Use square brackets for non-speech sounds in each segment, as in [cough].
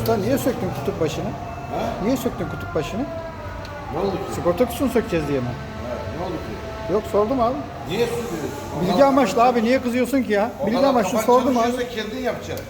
Usta niye söktün kutup başını? Ha? Niye söktün kutup başını? Ne oldu ki? Sigorta kutusunu sökeceğiz diye mi? Ha, ne oldu ki? Yok sordum abi. Niye sürüyorsun? Bilgi amaçlı abi niye kızıyorsun ki ya? Bilgi amaçlı sordum abi. abi. kendin yapacaksın.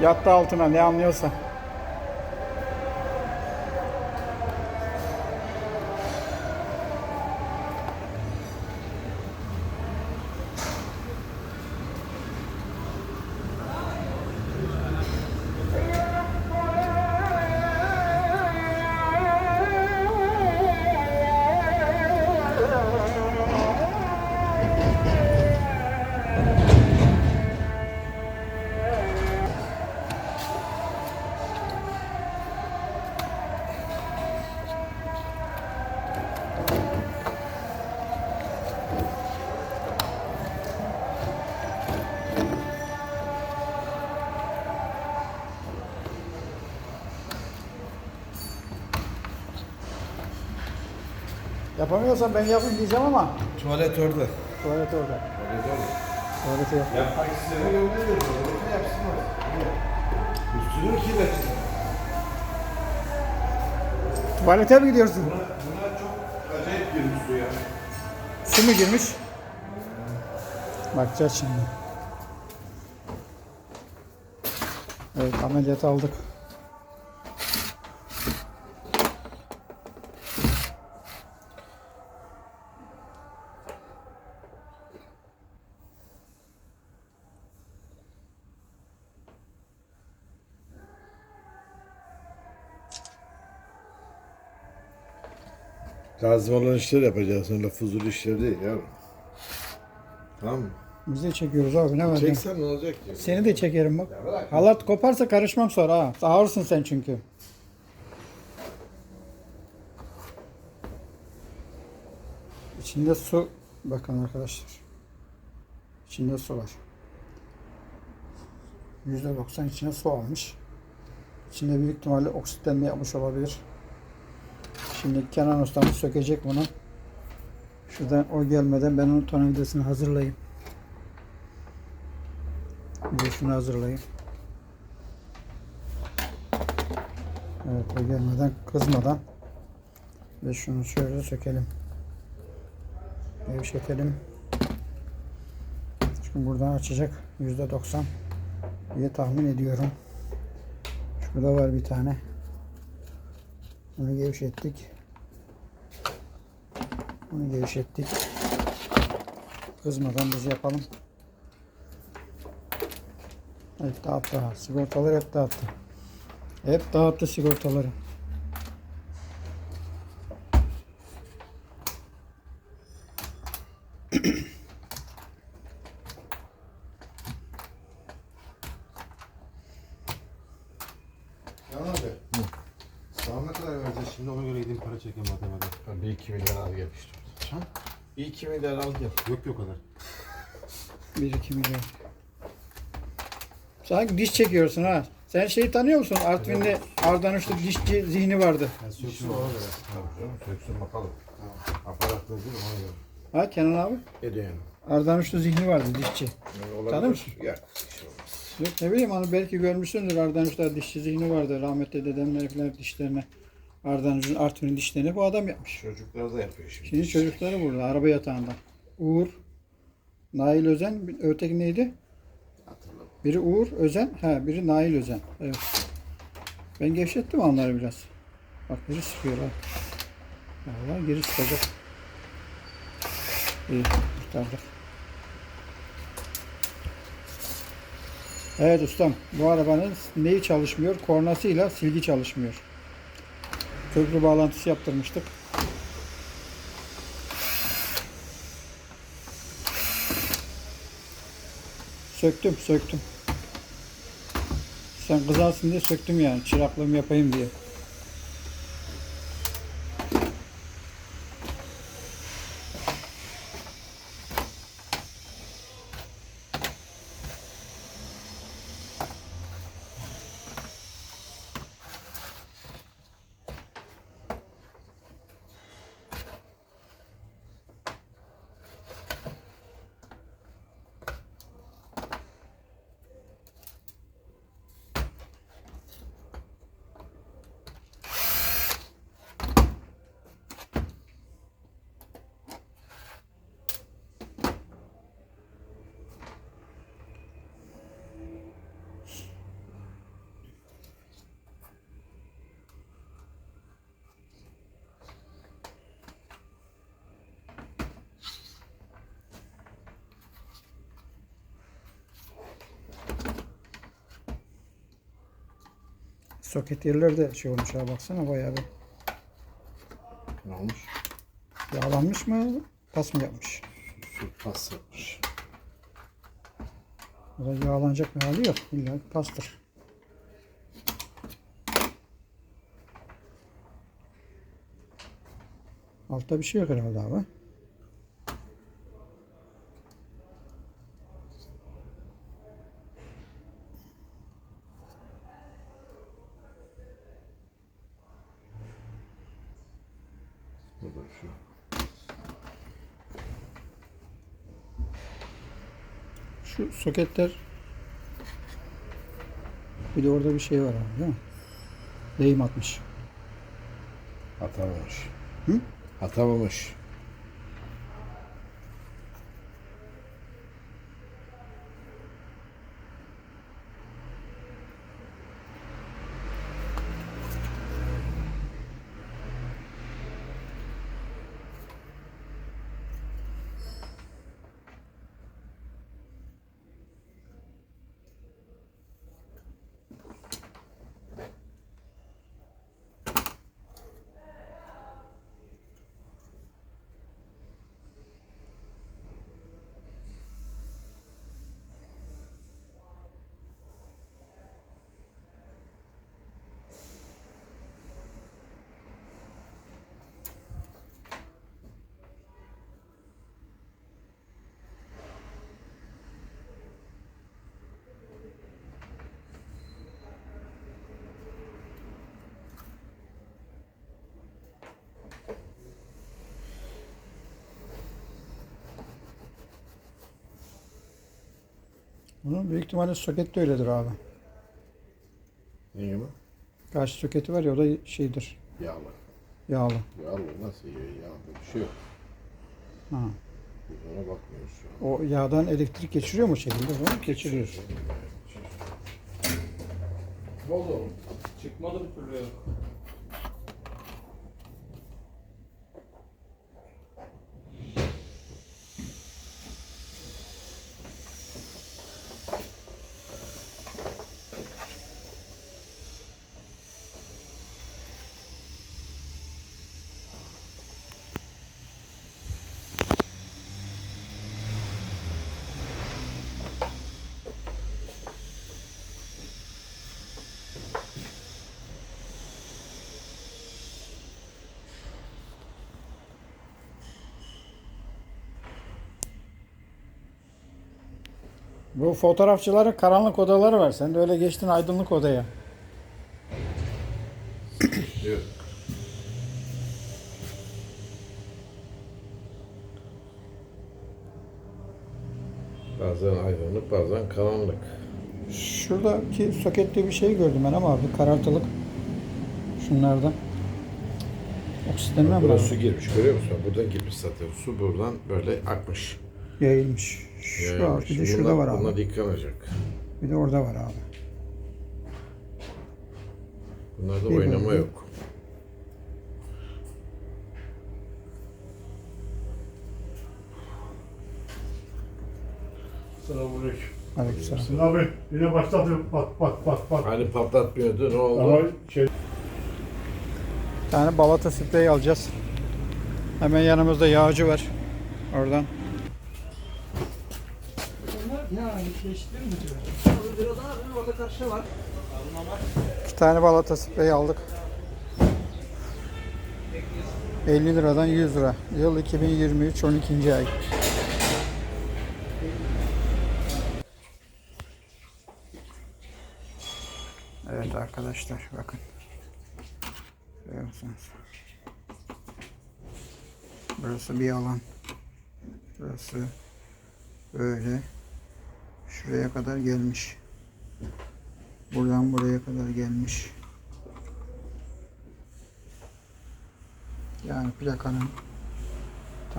Yattı altına ne anlıyorsa. Yapamıyorsan ben yapayım diyeceğim ama Tuvalet orada. tuvalet orada. Tuvalet orada. Tuvalete yap. Yapmak yapsınlar. Üstünü mü kirletsin? Tuvalete mi gidiyorsun? Buna, buna çok acayip girmiş su ya. Su mu girmiş? Bakacağız şimdi. Evet ameliyat aldık. Lazım olan işler yapacaksın. Öyle fuzul işler değil ya. Tamam mı? Biz de çekiyoruz abi ne var? ya? Çeksen ne olacak ki? Seni de çekerim bak. Ya bırak. Halat koparsa karışmam sonra ha. Ağırsın sen çünkü. İçinde su bakın arkadaşlar. İçinde su var. %90 içine su almış. İçinde büyük ihtimalle oksitlenme yapmış olabilir. Şimdi Kenan ustamız sökecek bunu. Şuradan o gelmeden ben onun tornavidasını hazırlayayım. Bir hazırlayayım. Evet o gelmeden kızmadan ve şunu şöyle sökelim. Gevşetelim. Çünkü buradan açacak yüzde doksan diye tahmin ediyorum. Şurada var bir tane. Bunu gevşettik. Bunu gevşettik. Kızmadan biz yapalım. Hep dağıttı. Sigortaları hep dağıttı. Hep dağıttı sigortaları. Ya abi. Sana ne kadar vereceğiz şimdi ona göre gideyim para çekeyim matematiğe. Bir iki milyar al gel işte. Ha? Bir iki milyar al gel. Yok yok kadar. 1-2 milyon. Sanki diş çekiyorsun ha. Sen şeyi tanıyor musun? Artvin'de Ardanuş'ta dişçi zihni vardı. Ben Söksün ona göre. Tabii canım söksün bakalım. Aparatla değil ona göre. Ha Kenan abi? Ediyor yani. Ardanuş'ta zihni vardı dişçi. Yani. Tanır mısın? Ya. şey olmaz. Yok ne bileyim hani belki görmüşsündür Ardanuş'ta dişçi zihni vardı. Rahmetli dedemler falan dişlerine. Ardanuş'un Artvin'in dişlerini bu adam yapmış. Çocuklar da yapıyor şimdi. Şimdi çocukları burada araba yatağında. Uğur, Nail Özen, öteki neydi? Hatırladım. Biri Uğur Özen, ha biri Nail Özen. Evet. Ben gevşettim onları biraz. Bak biri sıkıyor ha. Vallahi geri sıkacak. İyi kurtardık. Evet ustam bu arabanın neyi çalışmıyor? Kornasıyla silgi çalışmıyor. Köprü bağlantısı yaptırmıştık. Söktüm, söktüm. Sen kızarsın diye söktüm yani. Çıraklığımı yapayım diye. Soket yerleri de şey olmuş ha baksana bayağı bir Ne olmuş? yağlanmış mı? Pas mı yapmış? Pas yapmış. O da yağlanacak bir hali yok. İlla pastır. Altta bir şey yok herhalde abi. Bu da şu. Şu soketler bir de orada bir şey var abi değil mi? Lehim atmış. Atamamış. Hı? Atamamış. Bunun büyük ihtimalle soket de öyledir abi. Ne gibi? Karşı soketi var ya o da şeydir. Yağlı. Yağlı. Yağlı nasıl yiyor? Yağlı bir şey yok. Ha. Biz ona bakmıyoruz şu an. O yağdan elektrik geçiriyor mu şekilde? Mi? Geçiriyor. Oğlum çıkmadı bir türlü. Bu fotoğrafçıların karanlık odaları var. Sen de öyle geçtin aydınlık odaya. Yok. Bazen aydınlık, bazen karanlık. Şuradaki sokette bir şey gördüm ben ama bir karartılık. Şunlardan. Oksitlenme mi Buraya lazım? su girmiş görüyor musun? Buradan girmiş zaten. Su buradan böyle akmış. Yayılmış. Şu Yayılmış. bir de Bunlar- şurada var abi. Bunlar yıkanacak. Bir de orada var abi. Bunlarda Bir oynama böyle. yok. Selamünaleyküm. Aleykümselam. Sinan abi yine başladı bak bak bak bak. Hani patlatmıyordu ne oldu? Ama şey Bir tane balata sprey alacağız. Hemen yanımızda yağcı var. Oradan. İki tane balata sprey aldık. 50 liradan 100 lira. Yıl 2023 12. ay. Evet arkadaşlar bakın. Görüyor musunuz? Burası bir alan. Burası böyle şuraya kadar gelmiş. Buradan buraya kadar gelmiş. Yani plakanın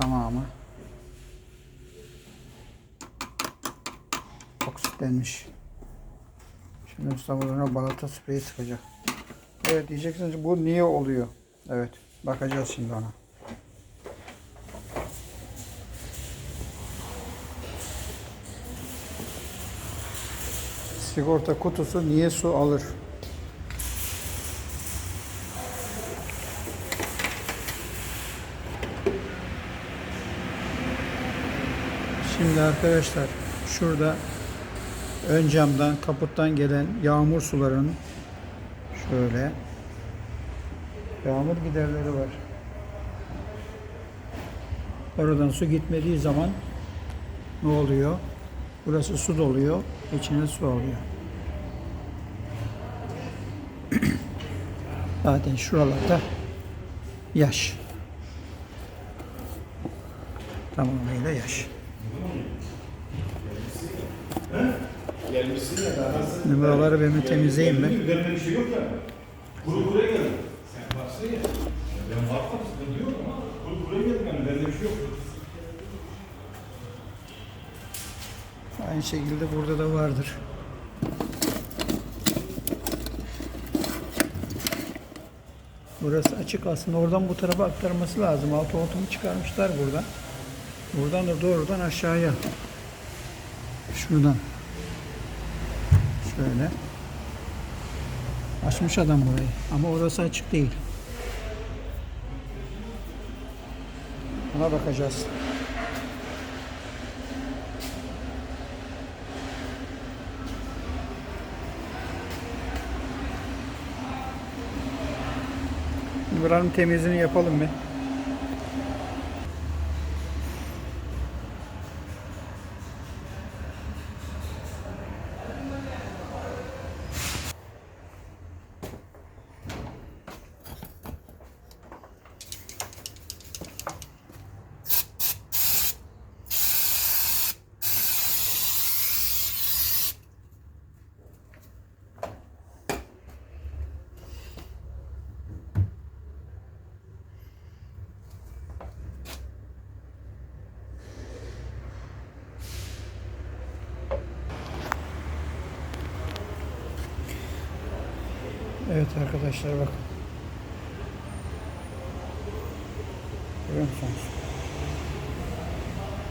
tamamı oksitlenmiş. Şimdi usta buradan balata spreyi sıkacak. Evet diyeceksiniz bu niye oluyor? Evet bakacağız şimdi ona. Sigorta kutusu niye su alır? Şimdi arkadaşlar şurada ön camdan kaputtan gelen yağmur sularının şöyle yağmur giderleri var. Oradan su gitmediği zaman ne oluyor? Burası su doluyor, içine su alıyor. [clears throat] Zaten şuralarda yaş. Tamamıyla yaş. Şimdi buraları ben temizleyeyim ben. Üzerinde bir şey yok ya. Kuru kuruya geldim. Sen varsın ya. Ben sıkıntı yok ama kuru kuruya yani. Üzerinde bir şey yok. Aynı şekilde burada da vardır. Burası açık aslında. Oradan bu tarafa aktarması lazım. Altı hortumu çıkarmışlar burada. Buradan da doğrudan aşağıya. Şuradan. Şöyle. Açmış adam burayı. Ama orası açık değil. Buna bakacağız. Buranın temizliğini yapalım bir. Evet arkadaşlar bakın. Görüyor musunuz?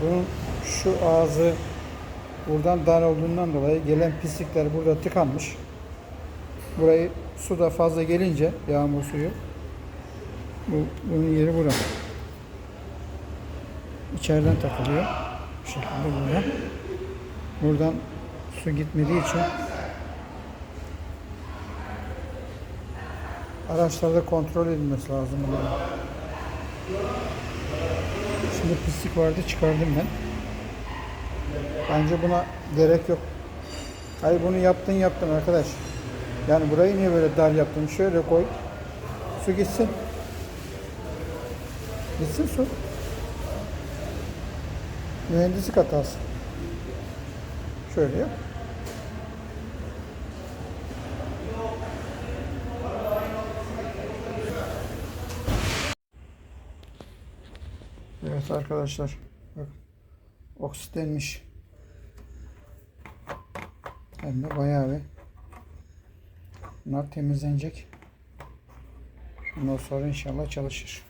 Bunun şu ağzı buradan dar olduğundan dolayı gelen pislikler burada tıkanmış. Burayı su da fazla gelince yağmur suyu bu, bunun yeri bura. İçeriden takılıyor. Bu şekilde buraya. Buradan su gitmediği için araçlarda kontrol edilmesi lazım bunların. Şimdi pislik vardı çıkardım ben. Bence buna gerek yok. Hayır bunu yaptın yaptın arkadaş. Yani burayı niye böyle dar yaptın? Şöyle koy. Su gitsin. Gitsin su. Mühendislik hatası. Şöyle yap. Arkadaşlar. Bak. Oksitlenmiş. Hem de bayağı bir. Bunlar temizlenecek. Ondan sonra inşallah çalışır.